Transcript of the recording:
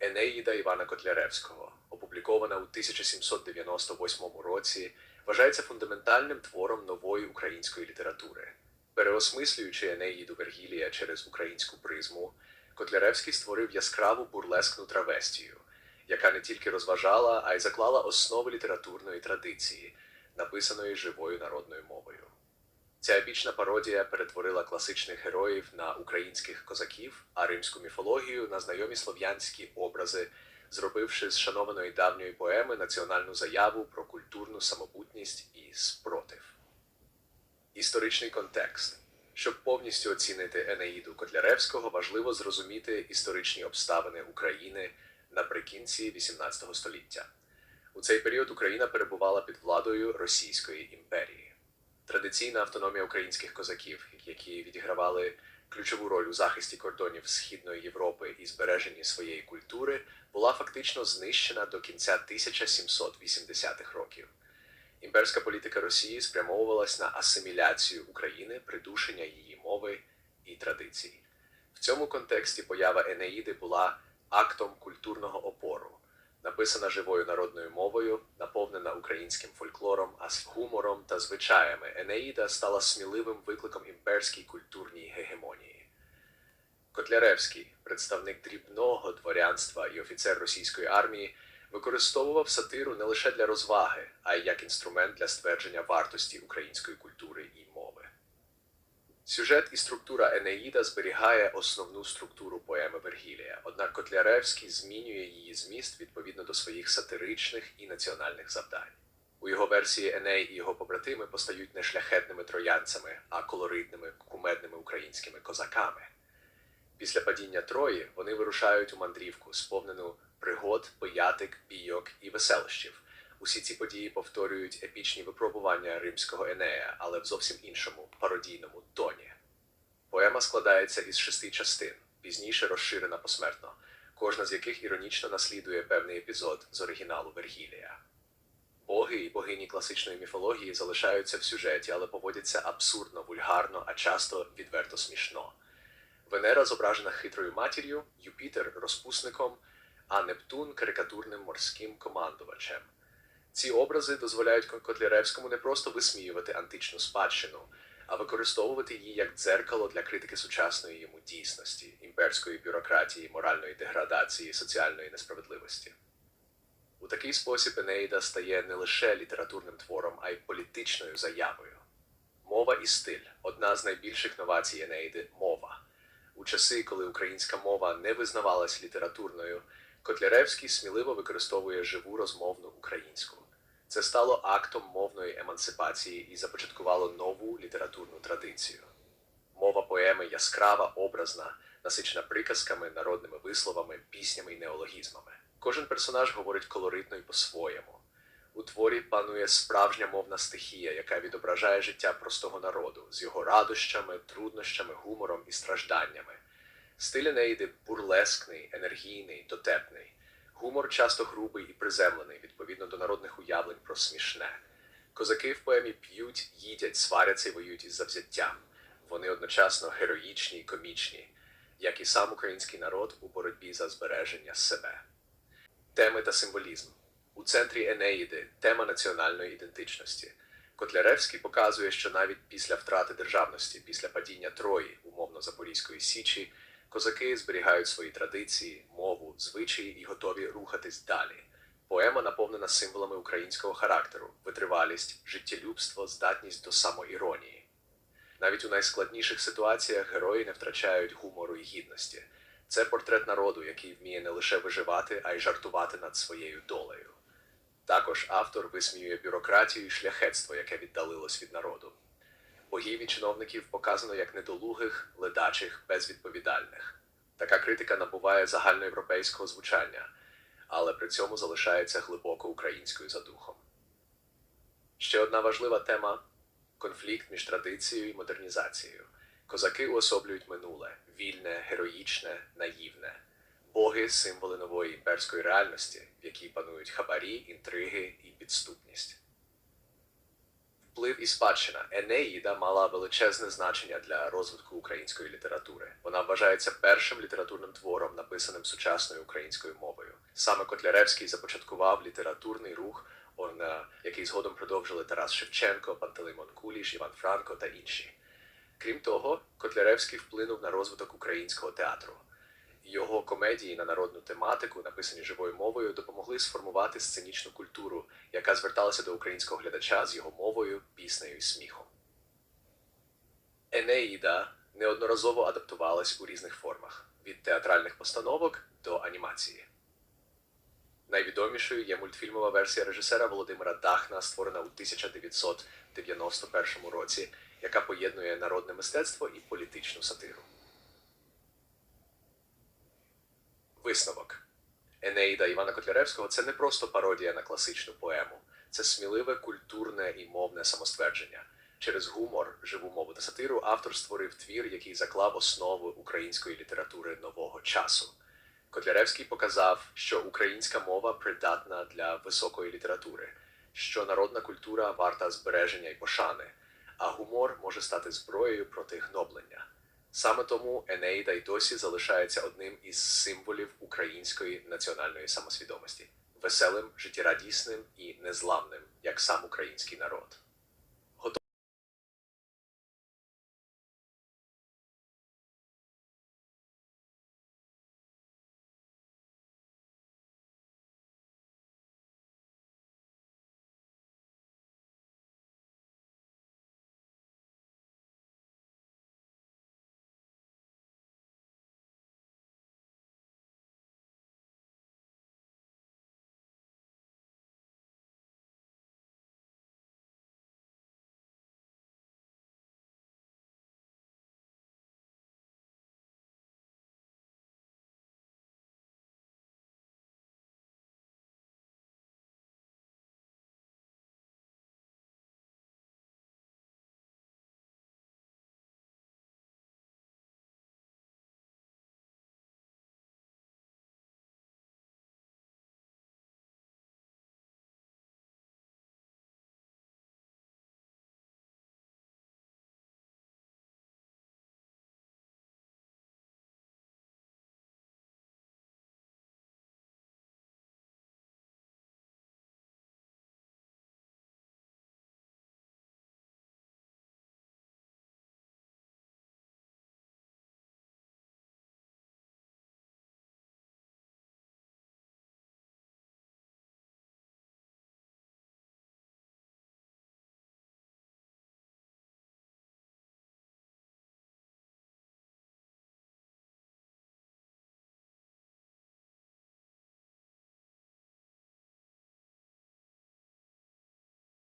Енеїда Івана Котляревського, опублікована у 1798 році, вважається фундаментальним твором нової української літератури. Переосмислюючи Енеїду Вергілія через українську призму, Котляревський створив яскраву бурлескну травестію, яка не тільки розважала, а й заклала основи літературної традиції, написаної живою народною мовою. Ця епічна пародія перетворила класичних героїв на українських козаків, а римську міфологію на знайомі слов'янські образи, зробивши з шанованої давньої поеми національну заяву про культурну самобутність і спротив. Історичний контекст. Щоб повністю оцінити Енеїду Котляревського, важливо зрозуміти історичні обставини України наприкінці XVIII століття. У цей період Україна перебувала під владою Російської імперії. Традиційна автономія українських козаків, які відігравали ключову роль у захисті кордонів Східної Європи і збереженні своєї культури, була фактично знищена до кінця 1780-х років. Імперська політика Росії спрямовувалась на асиміляцію України, придушення її мови і традицій. В цьому контексті поява Енеїди була актом культурного опору, написана живою народною мовою, наповнена українським фольклором, а з гумором та звичаями. Енеїда стала сміливим викликом імперській культурній гегемонії. Котляревський, представник дрібного дворянства і офіцер російської армії, використовував сатиру не лише для розваги, а й як інструмент для ствердження вартості української культури і. Сюжет і структура Енеїда зберігає основну структуру поеми Вергілія, однак Котляревський змінює її зміст відповідно до своїх сатиричних і національних завдань. У його версії Еней і його побратими постають не шляхетними троянцями, а колоритними кумедними українськими козаками. Після падіння Трої вони вирушають у мандрівку, сповнену пригод, поятик, бійок і веселощів. Усі ці події повторюють епічні випробування римського Енея, але в зовсім іншому пародійному тоні. Поема складається із шести частин, пізніше розширена посмертно, кожна з яких іронічно наслідує певний епізод з оригіналу Вергілія. Боги і богині класичної міфології залишаються в сюжеті, але поводяться абсурдно, вульгарно, а часто відверто смішно. Венера зображена хитрою матір'ю, Юпітер розпусником, а Нептун карикатурним морським командувачем. Ці образи дозволяють Котляревському не просто висміювати античну спадщину, а використовувати її як дзеркало для критики сучасної йому дійсності, імперської бюрократії, моральної деградації, соціальної несправедливості. У такий спосіб Енеїда стає не лише літературним твором, а й політичною заявою. Мова і стиль одна з найбільших новацій Енеїди мова. У часи, коли українська мова не визнавалась літературною, Котляревський сміливо використовує живу розмовну українську. Це стало актом мовної емансипації і започаткувало нову літературну традицію. Мова поеми яскрава, образна, насичена приказками, народними висловами, піснями і неологізмами. Кожен персонаж говорить колоритно і по-своєму. У творі панує справжня мовна стихія, яка відображає життя простого народу з його радощами, труднощами, гумором і стражданнями. Стиль Енеїди бурлескний, енергійний, дотепний. Гумор часто грубий і приземлений, відповідно до народних уявлень про смішне. Козаки в поемі п'ють, їдять, сваряться і воюють із завзяттям. Вони одночасно героїчні і комічні, як і сам український народ у боротьбі за збереження себе. Теми та символізм. У центрі Енеїди тема національної ідентичності. Котляревський показує, що навіть після втрати державності, після падіння Трої, умовно Запорізької Січі, козаки зберігають свої традиції, мову, звичаї і готові рухатись далі. Символами українського характеру, витривалість, життєлюбство, здатність до самоіронії. Навіть у найскладніших ситуаціях герої не втрачають гумору і гідності. Це портрет народу, який вміє не лише виживати, а й жартувати над своєю долею. Також автор висміює бюрократію і шляхетство, яке віддалилось від народу. Богів і чиновників показано як недолугих, ледачих, безвідповідальних. Така критика набуває загальноєвропейського звучання, але при цьому залишається глибоко українською за духом. Ще одна важлива тема конфлікт між традицією і модернізацією. Козаки уособлюють минуле вільне, героїчне, наївне. Боги символи нової імперської реальності, в якій панують хабарі, інтриги і підступність. Вплив і спадщина Енеїда мала величезне значення для розвитку української літератури. Вона вважається першим літературним твором, написаним сучасною українською мовою. Саме Котляревський започаткував літературний рух, е, який згодом продовжили Тарас Шевченко, Пантелеймон Куліш, Іван Франко та інші. Крім того, Котляревський вплинув на розвиток українського театру. Його комедії на народну тематику, написані живою мовою, допомогли сформувати сценічну культуру, яка зверталася до українського глядача з його мовою, піснею і сміхом. Енеїда неодноразово адаптувалась у різних формах від театральних постановок до анімації. Найвідомішою є мультфільмова версія режисера Володимира Дахна, створена у 1991 році, яка поєднує народне мистецтво і політичну сатиру. Висновок. Енеїда Івана Котляревського це не просто пародія на класичну поему, це сміливе культурне і мовне самоствердження. Через гумор, живу мову та сатиру автор створив твір, який заклав основу української літератури нового часу. Котляревський показав, що українська мова придатна для високої літератури, що народна культура варта збереження і пошани, а гумор може стати зброєю проти гноблення. Саме тому Енеїда й досі залишається одним із символів української національної самосвідомості, веселим, життєрадісним і незламним, як сам український народ.